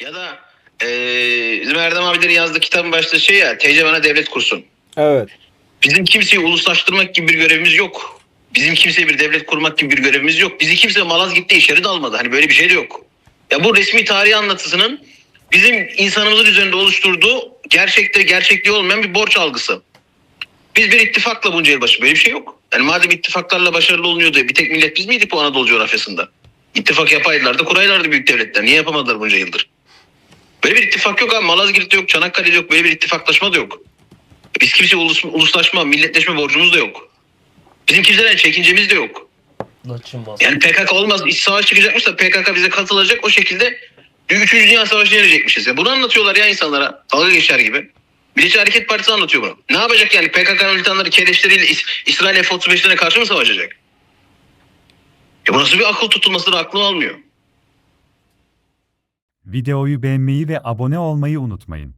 Ya da eee bizim Erdem abilerin yazdığı kitabın başta şey ya TC bana devlet kursun. Evet. Bizim kimseyi uluslaştırmak gibi bir görevimiz yok. Bizim kimseye bir devlet kurmak gibi bir görevimiz yok. Bizi kimse Malazgirt'te içeri de almadı. Hani böyle bir şey de yok. Ya bu resmi tarihi anlatısının bizim insanımızın üzerinde oluşturduğu gerçekte gerçekliği olmayan bir borç algısı. Biz bir ittifakla bunca yılbaşı böyle bir şey yok. Yani madem ittifaklarla başarılı olunuyordu bir tek millet biz miydik bu Anadolu coğrafyasında? İttifak yapaydılar da kuraylardı büyük devletler. Niye yapamadılar bunca yıldır? Böyle bir ittifak yok abi. Malazgirt'te yok, Çanakkale'de yok. Böyle bir ittifaklaşma da yok. Biz kimse ulus, uluslaşma, milletleşme borcumuz da yok. Bizim kimseden çekincemiz de yok. Yani PKK olmaz, iç savaş çıkacakmış da PKK bize katılacak o şekilde 3. Dünya Savaşı'na yenecekmişiz. Ya bunu anlatıyorlar ya insanlara. Dalga geçer gibi. Milliyetçi Hareket Partisi anlatıyor bunu. Ne yapacak yani PKK militanları keleşleriyle İs- İsrail F-35'lerine karşı mı savaşacak? Ya bu nasıl bir akıl tutulmasını aklım almıyor. Videoyu beğenmeyi ve abone olmayı unutmayın.